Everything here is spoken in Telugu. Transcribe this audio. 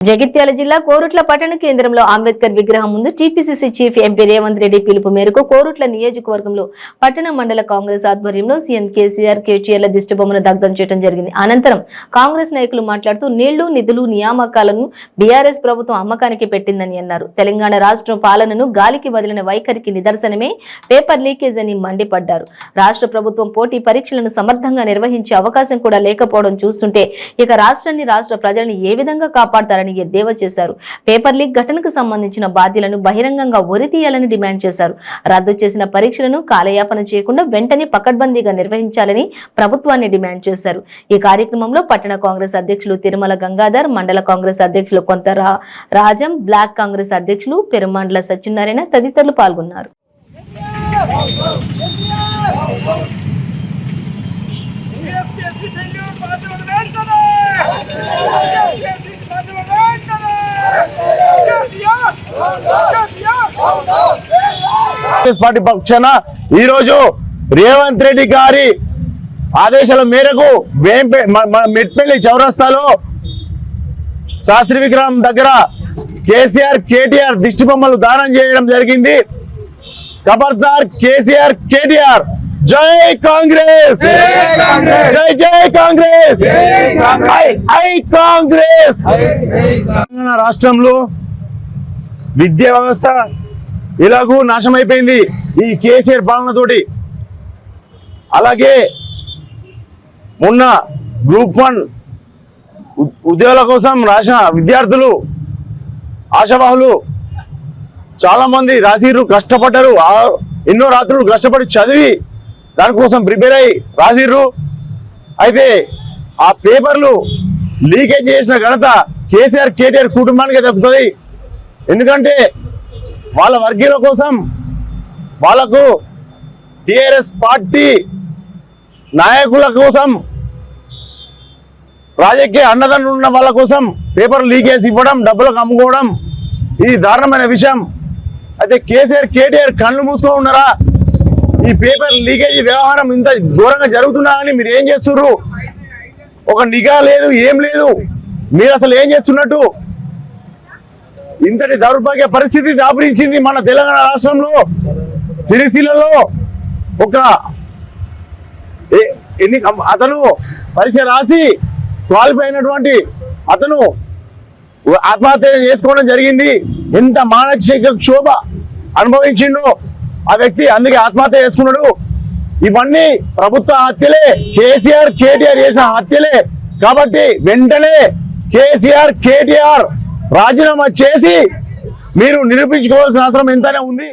జగిత్యాల జిల్లా కోరుట్ల పట్టణ కేంద్రంలో అంబేద్కర్ విగ్రహం ముందు TPCC chief MP Revanth Reddy పిలుపు మేరకు కోరుట్ల నియోజకవర్గంలో పట్టణ మండల కాంగ్రెస్ ఆధ్వర్యంలో సీఎం కేసీఆర్ కేటీఆర్ల దిష్టిబొమ్మను దగ్ధం చేయడం జరిగింది. అనంతరం కాంగ్రెస్ నాయకులు మాట్లాడుతూ నీళ్ళు నిధులు నియామకాలను బీఆర్ఎస్ ప్రభుత్వం అమ్మకానికి పెట్టిందని అన్నారు. తెలంగాణ రాష్ట్ర పాలనను గాలికి వదిలిన వైఖరికి నిదర్శనమే పేపర్ లీకేజ్ అని మండిపడ్డారు. రాష్ట్ర ప్రభుత్వం పోటీ పరీక్షలను సమర్థంగా నిర్వహించే అవకాశం కూడా లేకపోవడం చూస్తుంటే ఇక రాష్ట్రాన్ని రాష్ట్ర ప్రజలను ఏ విధంగా కాపాడతారని ఎద్దేవా చేశారు. పేపర్ లీక్ ఘటనకు సంబంధించిన బాధ్యులను బహిరంగంగా ఉరితీయాలని డిమాండ్ చేశారు. రద్దు చేసిన పరీక్షలను కాలయాపన చేయకుండా వెంటనే పకడ్బందీగా నిర్వహించాలని ప్రభుత్వాన్ని డిమాండ్ చేశారు. ఈ కార్యక్రమంలో పట్టణ కాంగ్రెస్ అధ్యక్షులు తిరుమల గంగాధర్ మండల కాంగ్రెస్ అధ్యక్షులు కొంత రాజం బ్లాక్ కాంగ్రెస్ అధ్యక్షులు పెరుమండల సత్యనారాయణ తదితరులు పాల్గొన్నారు యూఎస్పీఎస్సీ సెల్యూట్ బాధ్యులను వెంటనే యూఎస్పీఎస్సీ బాధ్యులను వెంటనే కేసీఆర్ కేసీఆర్ కాంగ్రెస్ పార్టీ పక్షాన ఈ రోజు రేవంత్ రెడ్డి గారి ఆదేశాల మేరకు వేంపే మెట్పల్లి చౌరస్తాలో శాస్త్రి విగ్రహం దగ్గర కేసీఆర్ కేటీఆర్ దిష్టి బొమ్మలు దానం చేయడం జరిగింది. ఖబర్దార్ కేసీఆర్ కేటీఆర్ జై కాంగ్రెస్! జై జై కాంగ్రెస్! ఐ ఐ కాంగ్రెస్! తెలంగాణ రాష్ట్రంలో విద్యా వ్యవస్థ ఇలాగూ నాశమైపోయింది ఈ కేసీఆర్ పాలనతోటి. అలాగే మొన్న గ్రూప్ వన్ ఉద్యోగాల కోసం రాసిన విద్యార్థులు ఆశావాహులు చాలా మంది రాసిర్రు కష్టపడ్డారు ఎన్నో రాత్రులు కష్టపడి చదివి దానికోసం ప్రిపేర్ అయ్యి రాసిర్రు అయితే ఆ పేపర్లు లీకేజ్ చేసిన ఘనత కేసీఆర్ కేటీఆర్ కుటుంబానికి దక్కుతుంది. ఎందుకంటే వాళ్ళ వర్గీయుల కోసం వాళ్ళకు టిఆర్ఎస్ పార్టీ నాయకుల కోసం రాజకీయ అండదండలు ఉన్న వాళ్ళ కోసం పేపర్ లీకేజ్ ఇవ్వడం డబ్బులకు అమ్ముకోవడం ఇది దారుణమైన విషయం. అయితే కేసీఆర్ కేటీఆర్ కళ్ళు మూసుకో ఉన్నారా? ఈ పేపర్ లీకేజ్ వ్యవహారం ఇంత ఘోరంగా జరుగుతున్నా అని మీరు ఏం చేస్తున్నారు ఒక నిఘా లేదు ఏం లేదు. మీరు అసలు ఏం చేస్తున్నట్టు? ఇంతటి దౌర్భాగ్య పరిస్థితి దాపరించింది మన తెలంగాణ రాష్ట్రంలో సిరిసిల్లలో ఒక ఏ- ఎన్ని అతను పరీక్ష రాసి క్వాలిఫై అయినటువంటి అతను ఆత్మహత్య చేసుకోవడం జరిగింది. ఎంత మానసిక క్షోభ అనుభవించిండో ఆ వ్యక్తి అందుకే ఆత్మహత్య చేసుకున్నాడు. ఇవన్నీ ప్రభుత్వ హత్యలే కేసీఆర్ కేటీఆర్ చేసిన హత్యలే. కాబట్టి వెంటనే కేసీఆర్ కేటీఆర్ రాజీనామా చేసి మీరు నిరూపించుకోవాల్సిన అవసరం ఎంతనే ఉంది.